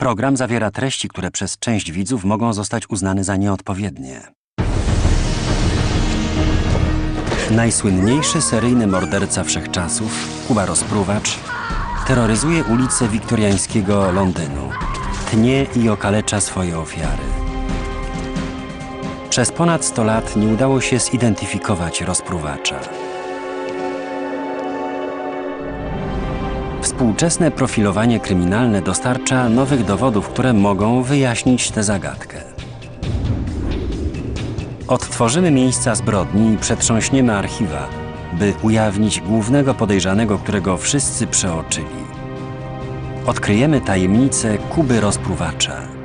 Program zawiera treści, które przez część widzów mogą zostać uznane za nieodpowiednie. Najsłynniejszy seryjny morderca wszechczasów, Kuba Rozpruwacz, terroryzuje ulice wiktoriańskiego Londynu. Tnie i okalecza swoje ofiary. Przez ponad 100 lat nie udało się zidentyfikować rozpruwacza. Współczesne profilowanie kryminalne dostarcza nowych dowodów, które mogą wyjaśnić tę zagadkę. Odtworzymy miejsca zbrodni i przetrząśniemy archiwa, by ujawnić głównego podejrzanego, którego wszyscy przeoczyli. Odkryjemy tajemnicę Kuby Rozpruwacza.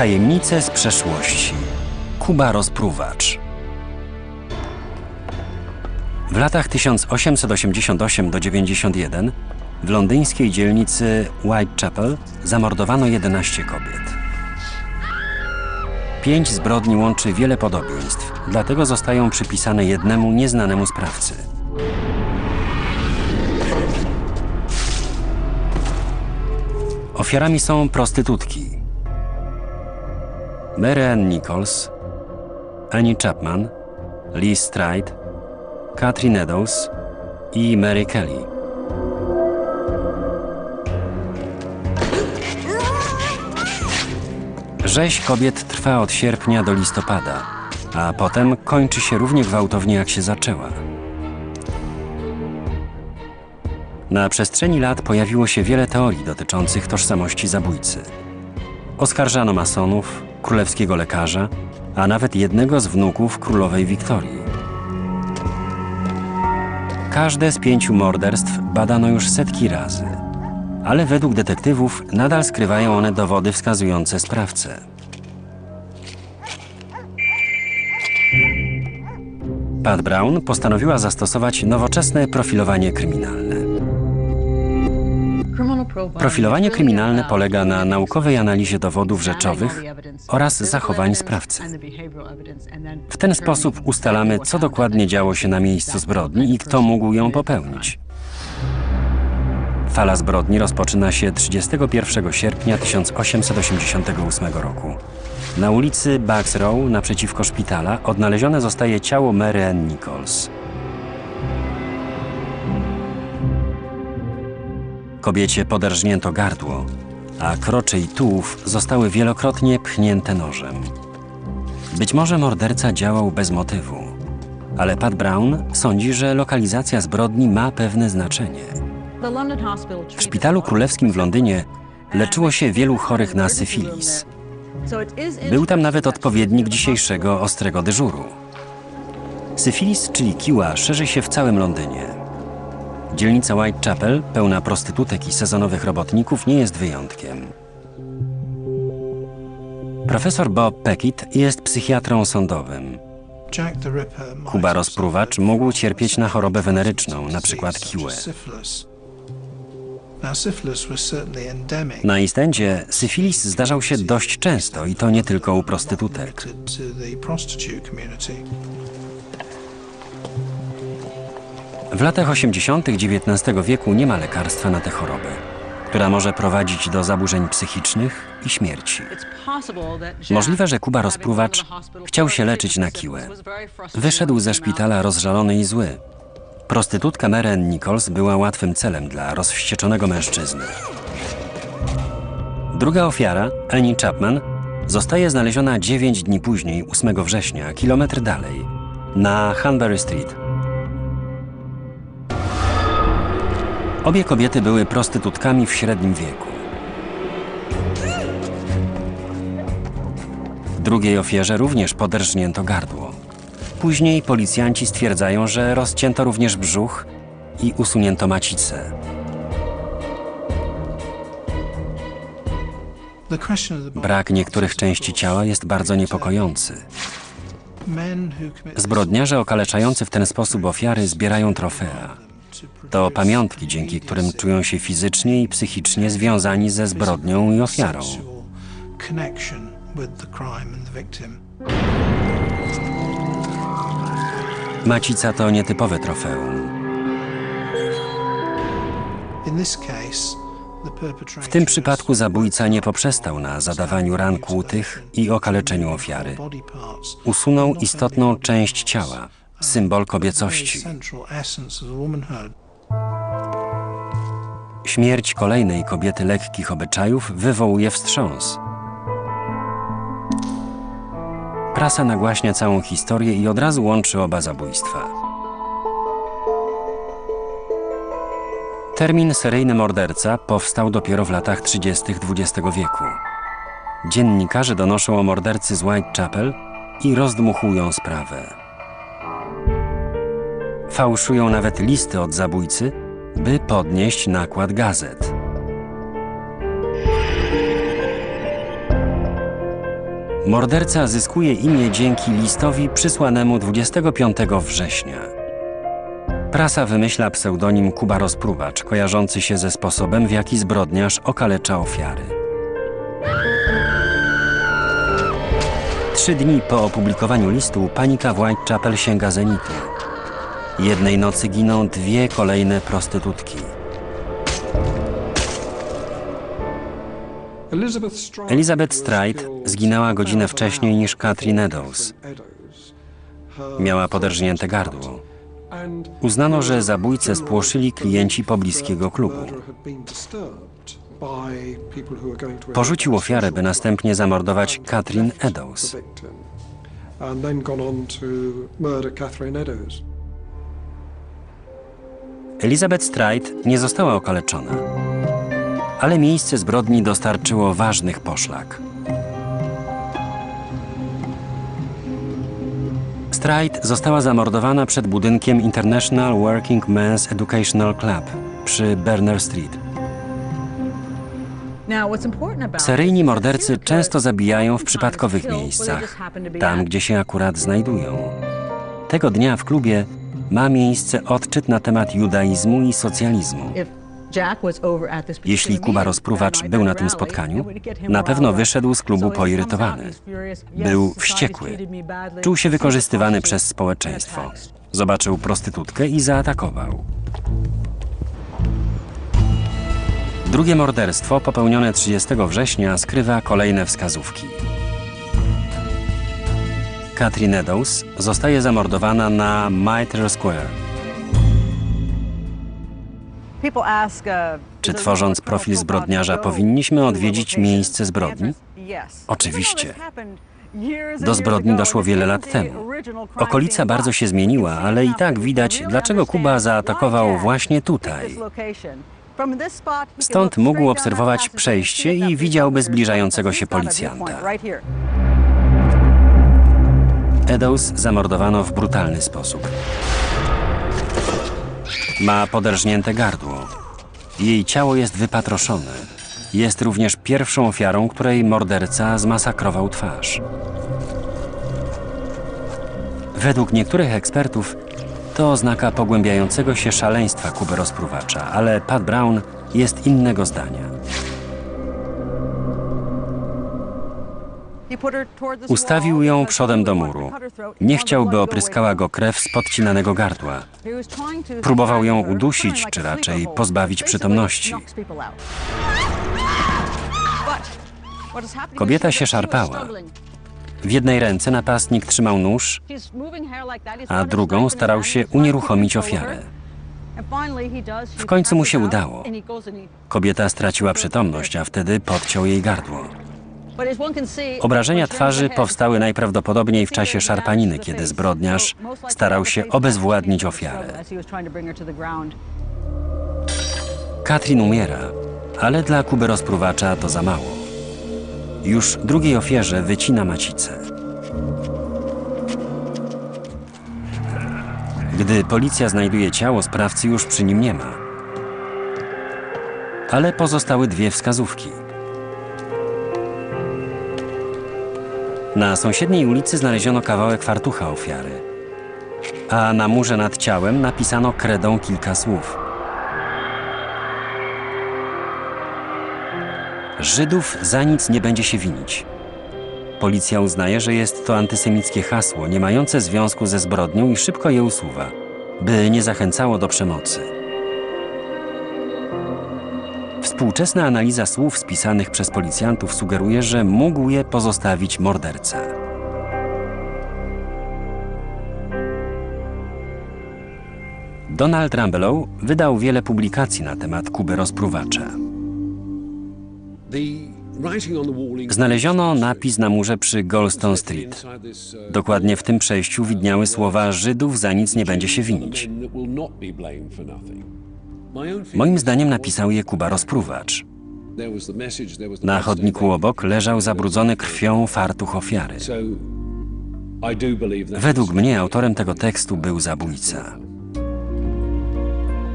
Tajemnice z przeszłości. Kuba Rozpruwacz. W latach 1888 do 91 w londyńskiej dzielnicy Whitechapel zamordowano 11 kobiet. Pięć zbrodni łączy wiele podobieństw, dlatego zostają przypisane jednemu nieznanemu sprawcy. Ofiarami są prostytutki. Mary Ann Nichols, Annie Chapman, Lee Stride, Katrin Eddowes i Mary Kelly. Rzeź kobiet trwa od sierpnia do listopada, a potem kończy się równie gwałtownie jak się zaczęła. Na przestrzeni lat pojawiło się wiele teorii dotyczących tożsamości zabójcy. Oskarżano masonów, królewskiego lekarza, a nawet jednego z wnuków królowej Wiktorii. Każde z pięciu morderstw badano już setki razy, ale według detektywów nadal skrywają one dowody wskazujące sprawcę. Pat Brown postanowiła zastosować nowoczesne profilowanie kryminalne. Profilowanie kryminalne polega na naukowej analizie dowodów rzeczowych oraz zachowań sprawcy. W ten sposób ustalamy, co dokładnie działo się na miejscu zbrodni i kto mógł ją popełnić. Fala zbrodni rozpoczyna się 31 sierpnia 1888 roku. Na ulicy Bucks Row naprzeciwko szpitala odnalezione zostaje ciało Mary Ann Nichols. Kobiecie poderżnięto gardło, a krocze i tułów zostały wielokrotnie pchnięte nożem. Być może morderca działał bez motywu, ale Pat Brown sądzi, że lokalizacja zbrodni ma pewne znaczenie. W szpitalu królewskim w Londynie leczyło się wielu chorych na syfilis. Był tam nawet odpowiednik dzisiejszego ostrego dyżuru. Syfilis, czyli kiła, szerzy się w całym Londynie. Dzielnica Whitechapel, pełna prostytutek i sezonowych robotników, nie jest wyjątkiem. Profesor Bob Peckett jest psychiatrą sądowym. Kuba Rozpruwacz mógł cierpieć na chorobę weneryczną, na przykład kiłę. Na Istendzie syfilis zdarzał się dość często i to nie tylko u prostytutek. W latach 80. XIX wieku nie ma lekarstwa na tę chorobę, która może prowadzić do zaburzeń psychicznych i śmierci. Możliwe, że Kuba Rozpruwacz chciał się leczyć na kiłę. Wyszedł ze szpitala rozżalony i zły. Prostytutka Maren Nichols była łatwym celem dla rozwścieczonego mężczyzny. Druga ofiara, Annie Chapman, zostaje znaleziona 9 dni później, 8 września, kilometr dalej, na Hanbury Street. Obie kobiety były prostytutkami w średnim wieku. Drugiej ofierze również poderżnięto gardło. Później policjanci stwierdzają, że rozcięto również brzuch i usunięto macicę. Brak niektórych części ciała jest bardzo niepokojący. Zbrodniarze okaleczający w ten sposób ofiary zbierają trofea. To pamiątki, dzięki którym czują się fizycznie i psychicznie związani ze zbrodnią i ofiarą. Macica to nietypowe trofeum. W tym przypadku zabójca nie poprzestał na zadawaniu ran kłutych i okaleczeniu ofiary. Usunął istotną część ciała, symbol kobiecości. Śmierć kolejnej kobiety lekkich obyczajów wywołuje wstrząs. Prasa nagłaśnia całą historię i od razu łączy oba zabójstwa. Termin seryjny morderca powstał dopiero w latach 30. XX wieku. Dziennikarze donoszą o mordercy z Whitechapel i rozdmuchują sprawę. Fałszują nawet listy od zabójcy, by podnieść nakład gazet. Morderca zyskuje imię dzięki listowi przysłanemu 25 września. Prasa wymyśla pseudonim Kuba Rozpruwacz, kojarzący się ze sposobem, w jaki zbrodniarz okalecza ofiary. Trzy dni po opublikowaniu listu panika Whitechapel sięga zenitu. Jednej nocy giną dwie kolejne prostytutki. Elizabeth Stride zginęła godzinę wcześniej niż Catherine Eddowes. Miała poderżnięte gardło. Uznano, że zabójcę spłoszyli klienci pobliskiego klubu. Porzucił ofiarę, by następnie zamordować Catherine Eddowes. Elizabeth Stride nie została okaleczona, ale miejsce zbrodni dostarczyło ważnych poszlak. Stride została zamordowana przed budynkiem International Working Men's Educational Club przy Berner Street. Seryjni mordercy często zabijają w przypadkowych miejscach, tam gdzie się akurat znajdują. Tego dnia w klubie ma miejsce odczyt na temat judaizmu i socjalizmu. Jeśli Kuba Rozpruwacz był na tym spotkaniu, na pewno wyszedł z klubu poirytowany. Był wściekły. Czuł się wykorzystywany przez społeczeństwo. Zobaczył prostytutkę i zaatakował. Drugie morderstwo popełnione 30 września skrywa kolejne wskazówki. Catherine Eddowes zostaje zamordowana na Mitre Square. Czy tworząc profil zbrodniarza powinniśmy odwiedzić miejsce zbrodni? Oczywiście. Do zbrodni doszło wiele lat temu. Okolica bardzo się zmieniła, ale i tak widać, dlaczego Kuba zaatakował właśnie tutaj. Stąd mógł obserwować przejście i widziałby zbliżającego się policjanta. Eddowes zamordowano w brutalny sposób. Ma poderżnięte gardło. Jej ciało jest wypatroszone. Jest również pierwszą ofiarą, której morderca zmasakrował twarz. Według niektórych ekspertów to oznaka pogłębiającego się szaleństwa Kuby Rozpruwacza, ale Pat Brown jest innego zdania. Ustawił ją przodem do muru. Nie chciał, by opryskała go krew z podcinanego gardła. Próbował ją udusić, czy raczej pozbawić przytomności. Kobieta się szarpała. W jednej ręce napastnik trzymał nóż, a drugą starał się unieruchomić ofiarę. W końcu mu się udało. Kobieta straciła przytomność, a wtedy podciął jej gardło. Obrażenia twarzy powstały najprawdopodobniej w czasie szarpaniny, kiedy zbrodniarz starał się obezwładnić ofiarę. Katrin umiera, ale dla Kuby Rozpruwacza to za mało. Już drugiej ofierze wycina macicę. Gdy policja znajduje ciało, sprawcy już przy nim nie ma. Ale pozostały dwie wskazówki. Na sąsiedniej ulicy znaleziono kawałek fartucha ofiary, a na murze nad ciałem napisano kredą kilka słów. Żydów za nic nie będzie się winić. Policja uznaje, że jest to antysemickie hasło, nie mające związku ze zbrodnią i szybko je usuwa, by nie zachęcało do przemocy. Współczesna analiza słów spisanych przez policjantów sugeruje, że mógł je pozostawić morderca. Donald Rambelow wydał wiele publikacji na temat Kuby rozpruwacza. Znaleziono napis na murze przy Goldstone Street. Dokładnie w tym przejściu widniały słowa Żydów za nic nie będzie się winić. Moim zdaniem napisał je Kuba rozpruwacz. Na chodniku obok leżał zabrudzony krwią fartuch ofiary. Według mnie autorem tego tekstu był zabójca.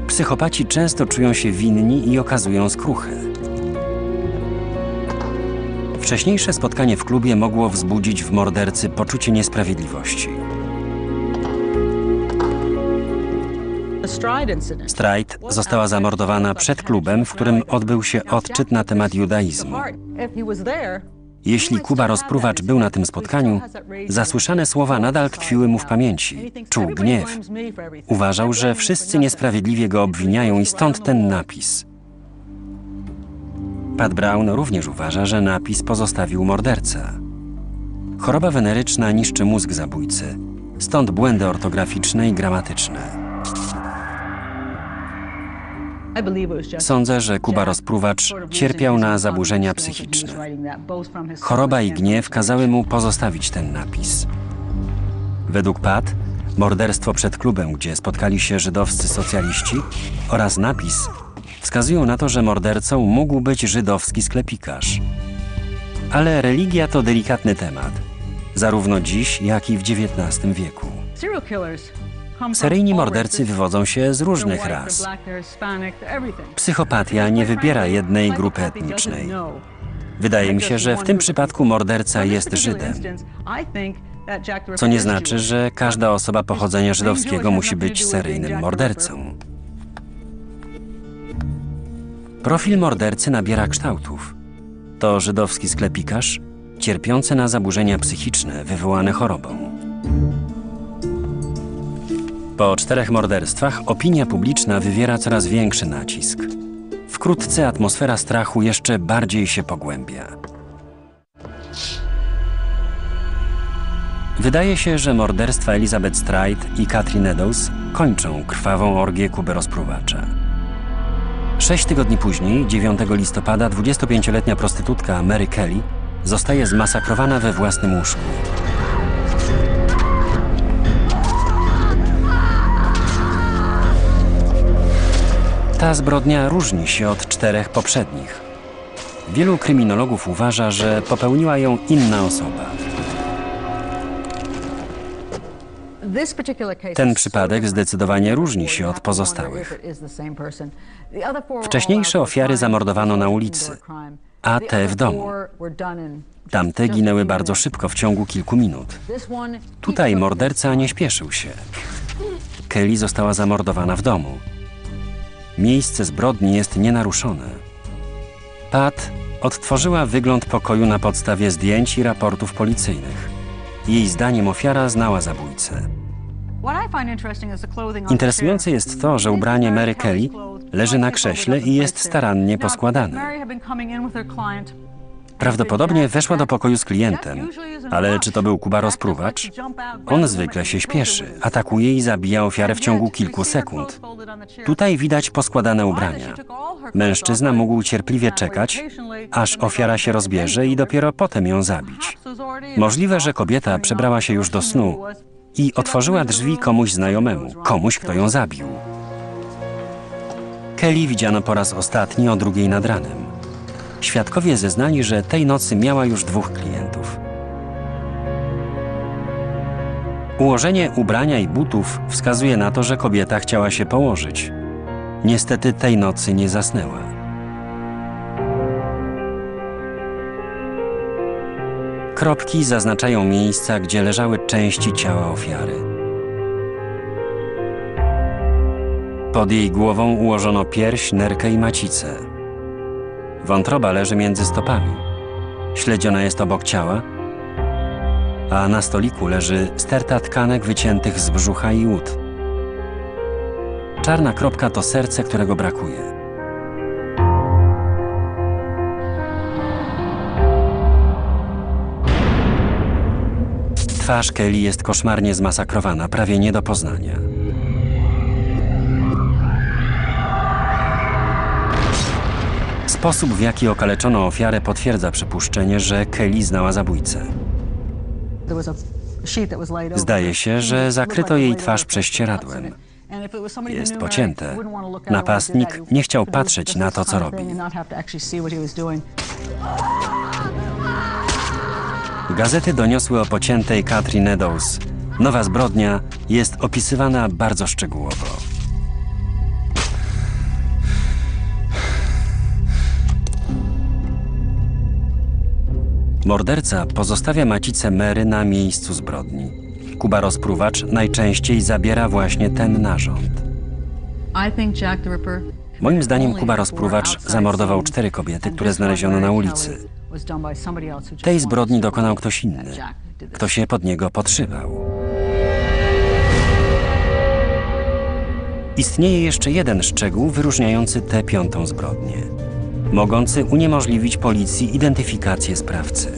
Psychopaci często czują się winni i okazują skruchy. Wcześniejsze spotkanie w klubie mogło wzbudzić w mordercy poczucie niesprawiedliwości. Stride została zamordowana przed klubem, w którym odbył się odczyt na temat judaizmu. Jeśli Kuba rozpruwacz był na tym spotkaniu, zasłyszane słowa nadal tkwiły mu w pamięci. Czuł gniew. Uważał, że wszyscy niesprawiedliwie go obwiniają i stąd ten napis. Pat Brown również uważa, że napis pozostawił morderca. Choroba weneryczna niszczy mózg zabójcy, stąd błędy ortograficzne i gramatyczne. Sądzę, że Kuba rozpruwacz cierpiał na zaburzenia psychiczne. Choroba i gniew kazały mu pozostawić ten napis. Według Pat, morderstwo przed klubem, gdzie spotkali się żydowscy socjaliści, oraz napis wskazują na to, że mordercą mógł być żydowski sklepikarz. Ale religia to delikatny temat, zarówno dziś, jak i w XIX wieku. Seryjni mordercy wywodzą się z różnych ras. Psychopatia nie wybiera jednej grupy etnicznej. Wydaje mi się, że w tym przypadku morderca jest Żydem, co nie znaczy, że każda osoba pochodzenia żydowskiego musi być seryjnym mordercą. Profil mordercy nabiera kształtów. To żydowski sklepikarz, cierpiący na zaburzenia psychiczne wywołane chorobą. Po czterech morderstwach opinia publiczna wywiera coraz większy nacisk. Wkrótce atmosfera strachu jeszcze bardziej się pogłębia. Wydaje się, że morderstwa Elizabeth Stride i Catherine Eddowes kończą krwawą orgię Kuby rozpruwacza. Sześć tygodni później, 9 listopada, 25-letnia prostytutka Mary Kelly zostaje zmasakrowana we własnym łóżku. Ta zbrodnia różni się od czterech poprzednich. Wielu kryminologów uważa, że popełniła ją inna osoba. Ten przypadek zdecydowanie różni się od pozostałych. Wcześniejsze ofiary zamordowano na ulicy, a te w domu. Tamte ginęły bardzo szybko, w ciągu kilku minut. Tutaj morderca nie śpieszył się. Kelly została zamordowana w domu. Miejsce zbrodni jest nienaruszone. Pat odtworzyła wygląd pokoju na podstawie zdjęć i raportów policyjnych. Jej zdaniem ofiara znała zabójcę. Interesujące jest to, że ubranie Mary Kelly leży na krześle i jest starannie poskładane. Prawdopodobnie weszła do pokoju z klientem, ale czy to był Kuba rozpruwacz? On zwykle się śpieszy, atakuje i zabija ofiarę w ciągu kilku sekund. Tutaj widać poskładane ubrania. Mężczyzna mógł cierpliwie czekać, aż ofiara się rozbierze i dopiero potem ją zabić. Możliwe, że kobieta przebrała się już do snu i otworzyła drzwi komuś znajomemu, komuś, kto ją zabił. Kelly widziano po raz ostatni o drugiej nad ranem. Świadkowie zeznali, że tej nocy miała już dwóch klientów. Ułożenie ubrania i butów wskazuje na to, że kobieta chciała się położyć. Niestety tej nocy nie zasnęła. Kropki zaznaczają miejsca, gdzie leżały części ciała ofiary. Pod jej głową ułożono pierś, nerkę i macicę. Wątroba leży między stopami. Śledziona jest obok ciała, a na stoliku leży sterta tkanek wyciętych z brzucha i ud. Czarna kropka to serce, którego brakuje. Twarz Kelly jest koszmarnie zmasakrowana, prawie nie do poznania. Sposób, w jaki okaleczono ofiarę, potwierdza przypuszczenie, że Kelly znała zabójcę. Zdaje się, że zakryto jej twarz prześcieradłem. Jest pocięte. Napastnik nie chciał patrzeć na to, co robi. Gazety doniosły o pociętej Katrin Eddowes. Nowa zbrodnia jest opisywana bardzo szczegółowo. Morderca pozostawia macicę Mary na miejscu zbrodni. Kuba rozpruwacz najczęściej zabiera właśnie ten narząd. Moim zdaniem Kuba Rozpruwacz zamordował cztery kobiety, które znaleziono na ulicy. Tej zbrodni dokonał ktoś inny. Kto się pod niego podszywał. Istnieje jeszcze jeden szczegół wyróżniający tę piątą zbrodnię. Mogący uniemożliwić policji identyfikację sprawcy.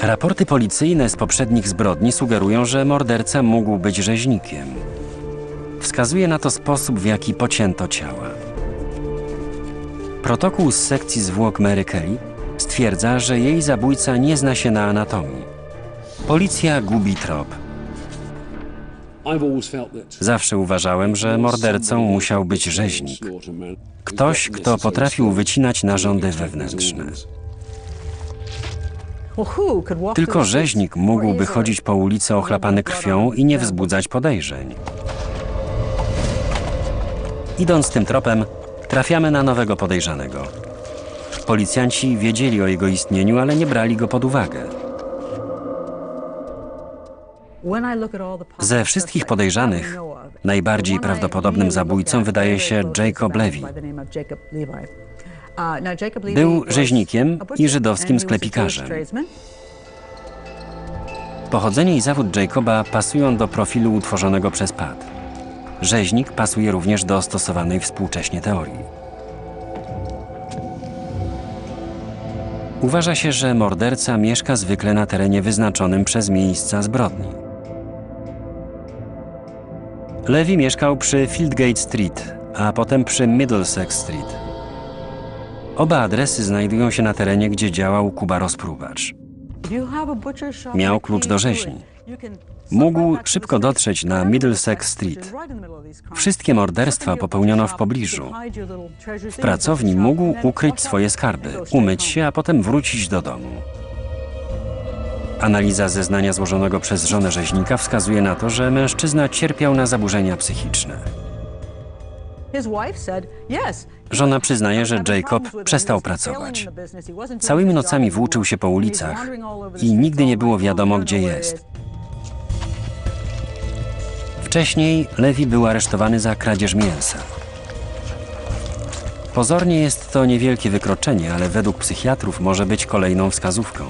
Raporty policyjne z poprzednich zbrodni sugerują, że morderca mógł być rzeźnikiem. Wskazuje na to sposób, w jaki pocięto ciała. Protokół z sekcji zwłok Mary Kelly stwierdza, że jej zabójca nie zna się na anatomii. Policja gubi trop. Zawsze uważałem, że mordercą musiał być rzeźnik. Ktoś, kto potrafił wycinać narządy wewnętrzne. Tylko rzeźnik mógłby chodzić po ulicy ochlapany krwią i nie wzbudzać podejrzeń. Idąc tym tropem, trafiamy na nowego podejrzanego. Policjanci wiedzieli o jego istnieniu, ale nie brali go pod uwagę. Ze wszystkich podejrzanych najbardziej prawdopodobnym zabójcą wydaje się Jacob Levy. Był rzeźnikiem i żydowskim sklepikarzem. Pochodzenie i zawód Jacoba pasują do profilu utworzonego przez Pat. Rzeźnik pasuje również do stosowanej współcześnie teorii. Uważa się, że morderca mieszka zwykle na terenie wyznaczonym przez miejsca zbrodni. Levi mieszkał przy Fieldgate Street, a potem przy Middlesex Street. Oba adresy znajdują się na terenie, gdzie działał Kuba Rozpruwacz. Miał klucz do rzeźni. Mógł szybko dotrzeć na Middlesex Street. Wszystkie morderstwa popełniono w pobliżu. W pracowni mógł ukryć swoje skarby, umyć się, a potem wrócić do domu. Analiza zeznania złożonego przez żonę rzeźnika wskazuje na to, że mężczyzna cierpiał na zaburzenia psychiczne. Żona przyznaje, że Jacob przestał pracować. Całymi nocami włóczył się po ulicach i nigdy nie było wiadomo, gdzie jest. Wcześniej Lewi był aresztowany za kradzież mięsa. Pozornie jest to niewielkie wykroczenie, ale według psychiatrów może być kolejną wskazówką.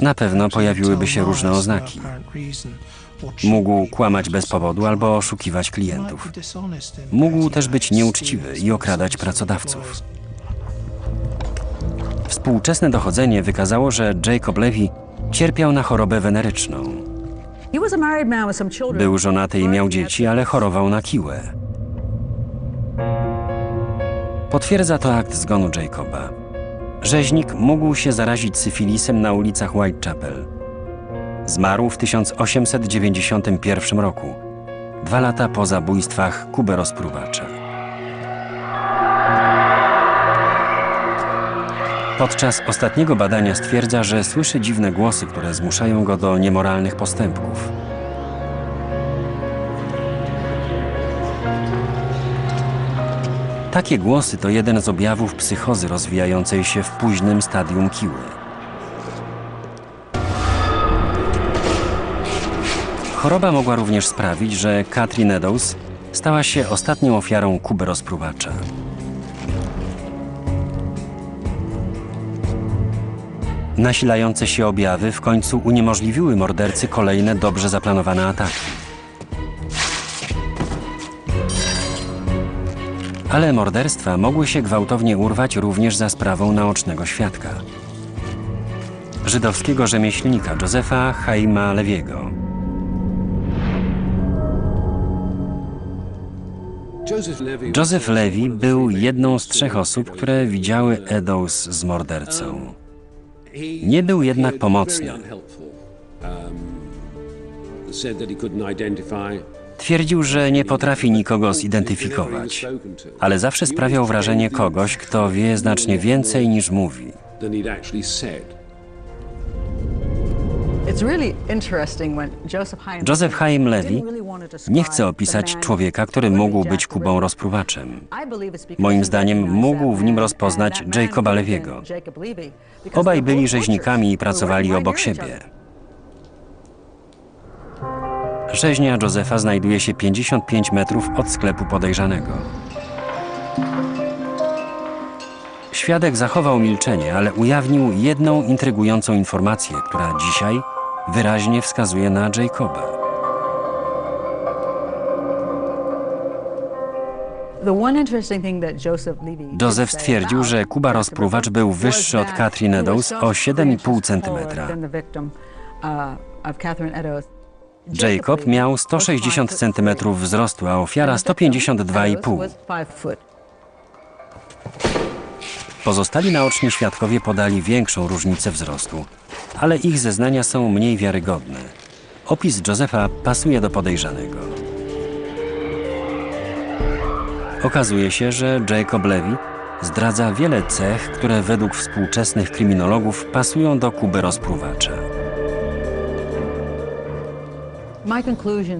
Na pewno pojawiłyby się różne oznaki. Mógł kłamać bez powodu albo oszukiwać klientów. Mógł też być nieuczciwy i okradać pracodawców. Współczesne dochodzenie wykazało, że Jacob Levy cierpiał na chorobę weneryczną. Był żonaty i miał dzieci, ale chorował na kiłę. Potwierdza to akt zgonu Jacoba. Rzeźnik mógł się zarazić syfilisem na ulicach Whitechapel. Zmarł w 1891 roku, dwa lata po zabójstwach Rozpruwacza. Podczas ostatniego badania stwierdza, że słyszy dziwne głosy, które zmuszają go do niemoralnych postępków. Takie głosy to jeden z objawów psychozy rozwijającej się w późnym stadium kiły. Choroba mogła również sprawić, że Katrin Eddowes stała się ostatnią ofiarą Kuby rozpruwacza. Nasilające się objawy w końcu uniemożliwiły mordercy kolejne dobrze zaplanowane ataki. Ale morderstwa mogły się gwałtownie urwać również za sprawą naocznego świadka. Żydowskiego rzemieślnika Józefa Chaima Lewiego. Joseph Levy był jedną z trzech osób, które widziały Eddowes z mordercą. Nie był jednak pomocny. Twierdził, że nie potrafi nikogo zidentyfikować, ale zawsze sprawiał wrażenie kogoś, kto wie znacznie więcej niż mówi. Joseph Chaim Levy Nie chce opisać człowieka, który mógł być Kubą rozpruwaczem. Moim zdaniem mógł w nim rozpoznać Jacoba Lewiego. Obaj byli rzeźnikami i pracowali obok siebie. Rzeźnia Józefa znajduje się 55 metrów od sklepu podejrzanego. Świadek zachował milczenie, ale ujawnił jedną intrygującą informację, która dzisiaj wyraźnie wskazuje na Jacoba. Joseph stwierdził, że Kuba rozpruwacz był wyższy od Katrin Eddowes o 7,5 cm. Jacob miał 160 cm wzrostu, a ofiara 152,5. Pozostali naoczni świadkowie podali większą różnicę wzrostu, ale ich zeznania są mniej wiarygodne. Opis Josefa pasuje do podejrzanego. Okazuje się, że Jacob Levy zdradza wiele cech, które według współczesnych kryminologów pasują do Kuby rozpruwacza.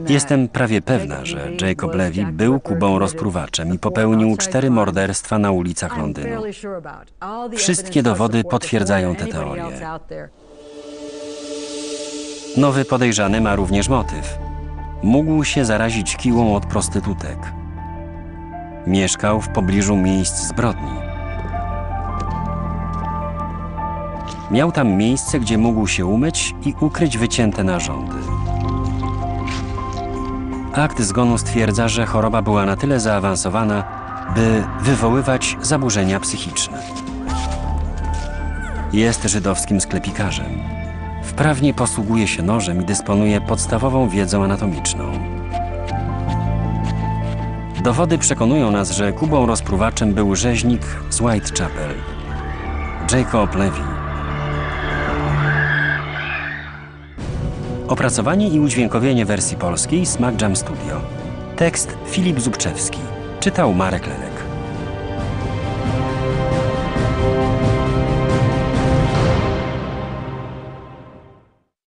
Jestem prawie pewna, że Jacob Levy był Kubą rozpruwaczem i popełnił cztery morderstwa na ulicach Londynu. Wszystkie dowody potwierdzają tę teorię. Nowy podejrzany ma również motyw. Mógł się zarazić kiłą od prostytutek. Mieszkał w pobliżu miejsc zbrodni. Miał tam miejsce, gdzie mógł się umyć i ukryć wycięte narządy. Akt zgonu stwierdza, że choroba była na tyle zaawansowana, by wywoływać zaburzenia psychiczne. Jest żydowskim sklepikarzem. Wprawnie posługuje się nożem i dysponuje podstawową wiedzą anatomiczną. Dowody przekonują nas, że Kubą rozpruwaczem był rzeźnik z Whitechapel, Jacob Levy. Opracowanie i udźwiękowienie wersji polskiej Smack Jam Studio. Tekst Filip Zubczewski. Czytał Marek Lele.